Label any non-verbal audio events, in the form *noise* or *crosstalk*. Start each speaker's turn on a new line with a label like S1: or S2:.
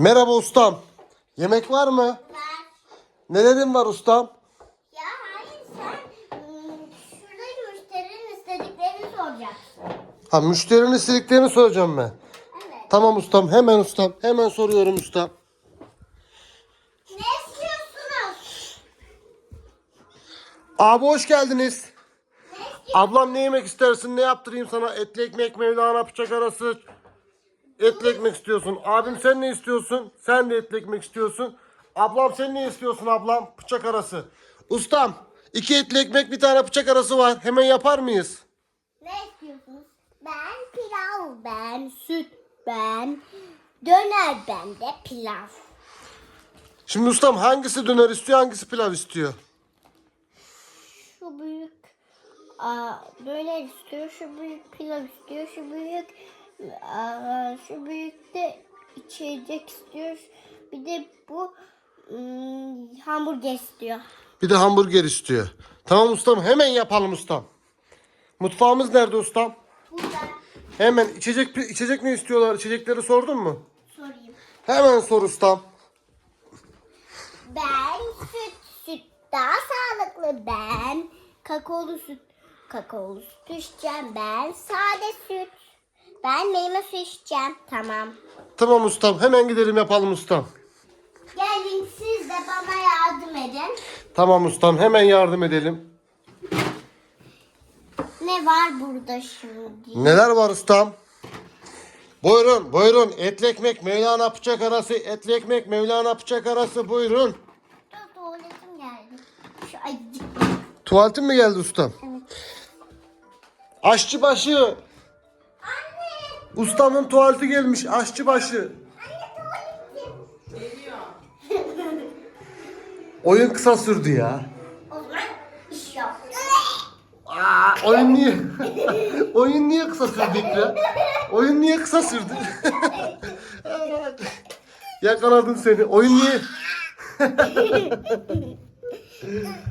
S1: Merhaba ustam. Yemek var mı?
S2: Var.
S1: Nelerin var ustam?
S2: Ya hayır sen ım, şurada müşterinin istediklerini soracaksın.
S1: Ha müşterinin istediklerini soracağım ben.
S2: Evet.
S1: Tamam ustam hemen ustam. Hemen soruyorum ustam.
S2: Ne istiyorsunuz?
S1: Abi hoş geldiniz.
S2: Ne?
S1: Ablam ne yemek istersin? Ne yaptırayım sana? Etli ekmek, mevlana, bıçak arası. Etli ekmek istiyorsun. Abim sen ne istiyorsun? Sen de etli ekmek istiyorsun. Ablam sen ne istiyorsun ablam? Bıçak arası. Ustam iki etli ekmek bir tane bıçak arası var. Hemen yapar mıyız?
S2: Ne istiyorsunuz? Ben pilav, ben süt, ben döner, ben de pilav.
S1: Şimdi ustam hangisi döner istiyor hangisi pilav istiyor?
S2: Şu büyük aa, döner istiyor, şu büyük pilav istiyor, şu büyük şu büyük de içecek istiyor. Bir de bu ım, hamburger istiyor.
S1: Bir de hamburger istiyor. Tamam ustam hemen yapalım ustam. Mutfağımız nerede ustam?
S2: Burada
S1: Hemen içecek içecek ne istiyorlar? İçecekleri sordun mu?
S2: sorayım.
S1: Hemen sor ustam.
S2: Ben süt, süt daha sağlıklı. Ben kakaolu süt, kakaolu süt içeceğim. Ben sade süt. Ben meyve suyu içeceğim. Tamam.
S1: Tamam ustam hemen gidelim yapalım ustam.
S2: Gelin siz de bana yardım edin.
S1: Tamam ustam hemen yardım edelim.
S2: Ne var burada şimdi?
S1: Neler var ustam? Buyurun buyurun etli ekmek Mevlana bıçak arası etli ekmek Mevlana bıçak arası buyurun.
S2: Dur tuvaletim geldi. Şu.
S1: Tuvaletin mi geldi ustam?
S2: Evet.
S1: Aşçıbaşı. Ustamın tuvaleti gelmiş.
S2: Anne tuvaletim.
S1: Oyun kısa sürdü ya.
S2: O zaman iş yok.
S1: Aa, oyun niye? *laughs* oyun niye kısa sürdü İkra? Oyun niye kısa sürdü? *laughs* Yakaladın seni. Oyun niye? *laughs*